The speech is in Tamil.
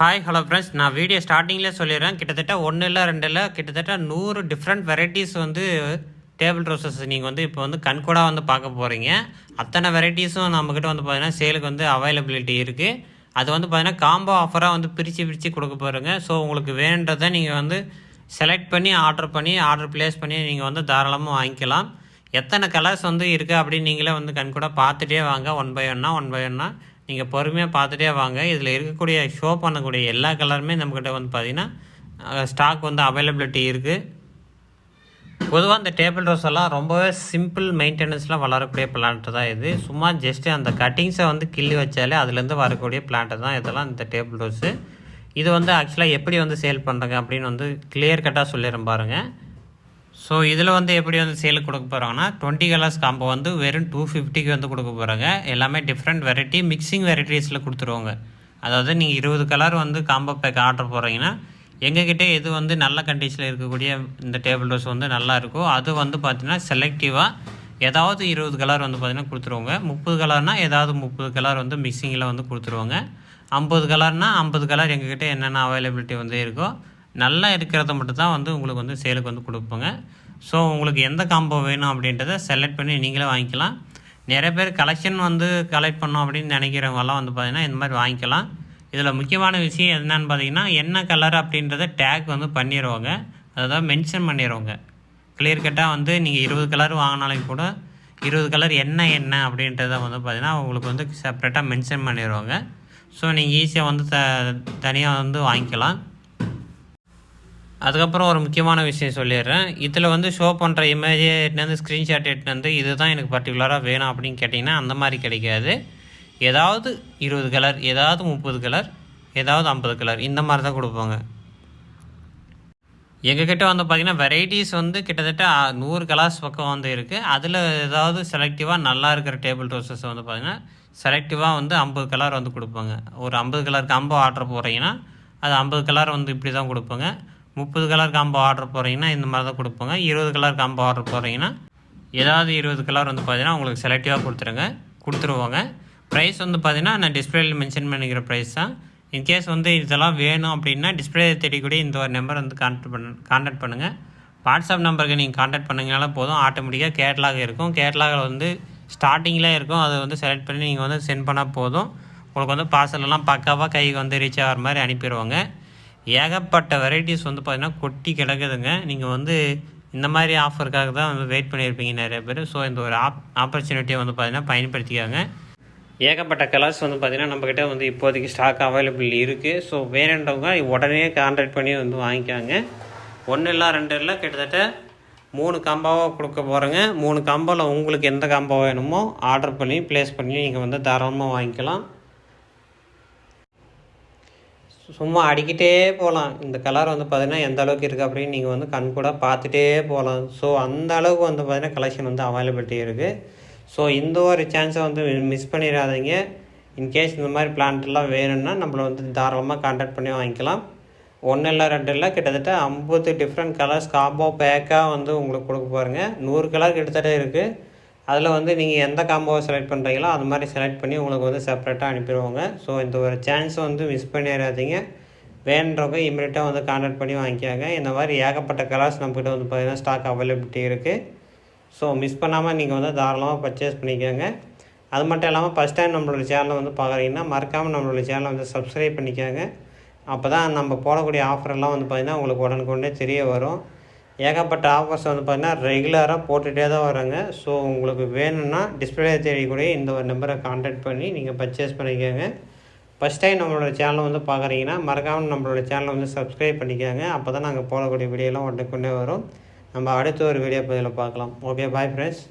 ஹாய் ஹலோ ஃப்ரெண்ட்ஸ் நான் வீடியோ ஸ்டார்டிங்லேயே சொல்லிடுறேன். கிட்டத்தட்ட ஒன்று இல்லை ரெண்டு இல்லை கிட்டத்தட்ட நூறு டிஃப்ரெண்ட் வெரைட்டிஸ் வந்து டேபிள் ரோசஸ் நீங்கள் வந்து இப்போ வந்து கண்கூடாக வந்து பார்க்க போகிறீங்க அத்தனை வெரைட்டிஸும் நம்மக்கிட்ட வந்து பார்த்தீங்கன்னா சேலுக்கு வந்து அவைலபிலிட்டி இருக்குது அது வந்து பார்த்தீங்கன்னா காம்போ ஆஃபராக வந்து பிரித்து பிரித்து கொடுக்க போகிறோங்க ஸோ உங்களுக்கு வேணுன்றதை நீங்கள் வந்து செலக்ட் பண்ணி ஆர்டர் பண்ணி ஆர்டர் ப்ளேஸ் பண்ணி நீங்கள் வந்து தாராளமாக வாங்கிக்கலாம். எத்தனை கலர்ஸ் வந்து இருக்குது அப்படின்னு நீங்களே வந்து கண்கூட பார்த்துட்டே வாங்க. ஒன் பை ஒன்னா ஒன் பை ஒன்னா நீங்கள் பொறுமையாக பார்த்துட்டே வாங்க. இதில் இருக்கக்கூடிய ஷோ பண்ணக்கூடிய எல்லா கலருமே நம்மக்கிட்ட வந்து பார்த்திங்கன்னா ஸ்டாக் வந்து அவைலபிலிட்டி இருக்குது பொதுவாக இந்த டேபிள் ரோஸ் எல்லாம் ரொம்பவே சிம்பிள் மெயின்டெனன்ஸில் வளரக்கூடிய பிளான்ட்டு தான் இது. சும்மா ஜஸ்ட்டு அந்த கட்டிங்ஸை வந்து கிள்ளி வச்சாலே அதுலேருந்து வரக்கூடிய பிளான்ட்டு தான் இதெல்லாம் இந்த டேபிள் ரோஸு இது வந்து ஆக்சுவலாக எப்படி வந்து சேல் பண்ணுறாங்க அப்படின்னு வந்து கிளியர் கட்டாக சொல்லிடுறேன் பாருங்கள் ஸோ இதில் வந்து எப்படி வந்து சேலுக்கு கொடுக்க போகிறாங்கன்னா டுவெண்ட்டி கலர்ஸ் காம்போ வந்து வெறும் டூ ஃபிஃப்டிக்கு வந்து கொடுக்க போகிறாங்க எல்லாமே டிஃப்ரெண்ட் வெரைட்டி மிக்சிங் வெரைட்டிஸில் கொடுத்துருவாங்க. அதாவது நீங்கள் இருபது கலர் வந்து காம்போ பேக் ஆர்டர் போடுறீங்கன்னா எங்ககிட்ட எது வந்து நல்ல கண்டிஷனில் இருக்கக்கூடிய இந்த டேபிள் ரோஸ் வந்து நல்லா இருக்கோ அது வந்து பார்த்திங்கன்னா செலக்டிவாக ஏதாவது இருபது கலர் வந்து பார்த்திங்கன்னா கொடுத்துருவாங்க. முப்பது கலர்னால் ஏதாவது முப்பது கலர் வந்து மிக்சிங்கில் வந்து கொடுத்துருவாங்க. ஐம்பது கலர்னால் ஐம்பது கலர் எங்ககிட்ட என்னென்ன அவைலபிலிட்டி வந்து இருக்கோ நல்லா இருக்கிறத மட்டும் தான் வந்து உங்களுக்கு வந்து சேலுக்கு வந்து கொடுப்போங்க. ஸோ உங்களுக்கு எந்த காம்போ வேணும் அப்படின்றத செலக்ட் பண்ணி நீங்களே வாங்கிக்கலாம். நிறைய பேர் கலெக்ஷன் வந்து கலெக்ட் பண்ணோம் அப்படின்னு நினைக்கிறவங்கலாம் வந்து பார்த்திங்கன்னா இந்த மாதிரி வாங்கிக்கலாம். இதில் முக்கியமான விஷயம் என்னன்னு பார்த்தீங்கன்னா என்ன கலர் அப்படின்றத டேக் வந்து பண்ணிடுவாங்க அதாவது மென்ஷன் பண்ணிடுவாங்க கிளியர் கட்டாக வந்து நீங்கள் இருபது கலர் வாங்கினாலும் கூட இருபது கலர் என்ன என்ன அப்படின்றத வந்து பார்த்திங்கன்னா உங்களுக்கு வந்து செப்ரேட்டாக மென்ஷன் பண்ணிடுவாங்க ஸோ நீங்கள் ஈஸியாக வந்து த தனியாக வந்து வாங்கிக்கலாம். அதுக்கப்புறம் ஒரு முக்கியமான விஷயம் சொல்லிடுறேன். இதில் வந்து ஷோ பண்ணுற இமேஜ் எட்டுனது ஸ்க்ரீன்ஷாட் எட்டுனது இது தான் எனக்கு பர்டிகுலராக வேணும் அப்படின்னு கேட்டிங்கன்னா அந்த மாதிரி கிடைக்காது. ஏதாவது இருபது கலர் ஏதாவது முப்பது கலர் ஏதாவது ஐம்பது கலர் இந்த மாதிரி தான் கொடுப்பாங்க. எங்ககிட்ட வந்து பார்த்திங்கன்னா வெரைட்டிஸ் வந்து கிட்டத்தட்ட நூறு கலர்ஸ் பக்கம் வந்து இருக்குது அதில் ஏதாவது செலக்டிவாக நல்லா இருக்கிற டேபிள் ரோசஸ் வந்து பார்த்திங்கன்னா செலக்டிவாக வந்து ஐம்பது கலர் வந்து கொடுப்பாங்க. ஒரு ஐம்பது கலருக்கு ஐம்பது ஆர்டர் போடுறீங்கன்னா அது ஐம்பது கலர் வந்து இப்படி தான் கொடுப்பாங்க. முப்பது கலர் காம்போ ஆர்டர் போகிறீங்கன்னா இந்த மாதிரி தான் கொடுப்போங்க. இருபது கலர் காம்போ ஆர்டர் போகிறீங்கன்னா ஏதாவது இருபது கலர் வந்து பார்த்தீங்கன்னா உங்களுக்கு செலக்டிவாக கொடுத்துருங்க. கொடுத்துருவாங்க. ப்ரைஸ் வந்து பார்த்தீங்கன்னா நான் டிஸ்பிளேயில் மென்ஷன் பண்ணிக்கிற ப்ரைஸ் தான். இன்கேஸ் வந்து இதெல்லாம் வேணும் அப்படின்னா டிஸ்பிளே தேடிக்கூடிய இந்த ஒரு நம்பர் வந்து கான்டாக்ட் பண்ண கான்டாக்ட் பண்ணுங்கள் வாட்ஸ்அப் நம்பருக்கு நீங்கள் கான்டாக்ட் பண்ணிங்கனால போதும். ஆட்டோமேட்டிக்காக கேட்லாக் இருக்கும். கேட்லாகில் வந்து ஸ்டார்டிங்கில் இருக்கும். அதை வந்து செலக்ட் பண்ணி நீங்கள் வந்து சென்ட் பண்ணால் போதும். உங்களுக்கு வந்து பார்சலெல்லாம் பக்காவாக கைக்கு வந்து ரீச் ஆகிற மாதிரி அனுப்பிடுவாங்க. ஏகப்பட்ட வெரைட்டிஸ் வந்து பார்த்திங்கன்னா கொட்டி கிடக்குதுங்க. நீங்கள் வந்து இந்த மாதிரி ஆஃபருக்காக தான் வந்து வெயிட் பண்ணியிருப்பீங்க நிறைய பேர். ஸோ இந்த ஒரு ஆப் ஆப்பர்ச்சுனிட்டியை வந்து பார்த்திங்கன்னா பயன்படுத்திக்காங்க. ஏகப்பட்ட கலர்ஸ் வந்து பார்த்திங்கன்னா நம்மக்கிட்ட வந்து இப்போதைக்கு ஸ்டாக் அவைலபிள் இருக்குது ஸோ வேணுன்றவங்க உடனே கான்டாக்ட் பண்ணி வந்து வாங்கிக்காங்க. ஒன்று இல்லை ரெண்டு இல்லை கிட்டத்தட்ட மூணு காம்பாவாக கொடுக்க போகிறேங்க மூணு காம்போவில் உங்களுக்கு எந்த காம்போ வேணுமோ ஆர்டர் பண்ணி ப்ளேஸ் பண்ணி நீங்கள் வந்து தாராளமாக வாங்கிக்கலாம். சும்மா அடிக்கிட்டே போகலாம் இந்த கலர் வந்து பார்த்தீங்கன்னா எந்த அளவுக்கு இருக்குது அப்படின்னு நீங்கள் வந்து கண் கூட பார்த்துட்டே போகலாம் ஸோ அந்த அளவுக்கு வந்து பார்த்தீங்கன்னா கலெக்ஷன் வந்து அவைலபிலிட்டி இருக்குது ஸோ இந்த ஒரு சான்ஸை வந்து மிஸ் பண்ணிடாதீங்க. இன்கேஸ் இந்த மாதிரி பிளான்ட்லாம் வேணும்னா நம்மளை வந்து தாராளமாக கான்டாக்ட் பண்ணி வாங்கிக்கலாம். ஒன்று இல்லை ரெண்டு இல்லை கிட்டத்தட்ட ஐம்பது டிஃப்ரெண்ட் கலர்ஸ் காம்போ பேக்காக வந்து உங்களுக்கு கொடுக்க பாருங்க நூறு கலர் கிட்டத்தட்ட இருக்குது அதில் வந்து நீங்கள் எந்த காம்போவை செலக்ட் பண்ணுறீங்களோ அது மாதிரி செலக்ட் பண்ணி உங்களுக்கு வந்து செப்பரேட்டாக அனுப்பிடுவாங்க. ஸோ இந்த ஒரு சான்ஸை வந்து மிஸ் பண்ணிடாதீங்க வேணுன்றவங்க இமீடியட்டாக வந்து கான்டாக்ட் பண்ணி வாங்கிக்காங்க. இந்த மாதிரி ஏகப்பட்ட கலர்ஸ் நம்மக்கிட்ட வந்து பார்த்திங்கன்னா ஸ்டாக் அவைலபிலிட்டி இருக்குது ஸோ மிஸ் பண்ணாமல் நீங்கள் வந்து தாராளமாக பர்ச்சேஸ் பண்ணிக்கோங்க. அது மட்டும் இல்லாமல் ஃபஸ்ட் டைம் நம்மளோட சேனலை வந்து பார்க்குறீங்கன்னா மறக்காமல் நம்மளோட சேனலை வந்து சப்ஸ்கிரைப் பண்ணிக்கோங்க. அப்போ தான் நம்ம போடக்கூடிய ஆஃபரெல்லாம் வந்து பார்த்திங்கன்னா உங்களுக்கு உடனுக்குடனே தெரிய வரும். ஏகப்பட்ட ஆஃபர்ஸ் வந்து பார்த்திங்கன்னா ரெகுலராக போட்டுகிட்டே தான் வராங்க. ஸோ உங்களுக்கு வேணும்னா டிஸ்பிளே தெரியக்கூடிய இந்த ஒரு நம்பரை காண்டாக்ட் பண்ணி நீங்கள் பர்ச்சேஸ் பண்ணிக்கோங்க. ஃபஸ்ட் டைம் நம்மளோட சேனலை வந்து பார்க்குறீங்கன்னா மறக்காமல் நம்மளோட சேனலை வந்து சப்ஸ்கிரைப் பண்ணிக்கோங்க. அப்போ தான் நாங்கள் போடக்கூடிய வீடியோலாம் உடனுக்குடனே வரும். நம்ம அடுத்த ஒரு வீடியோ பதிவில் பார்க்கலாம். Okay bye friends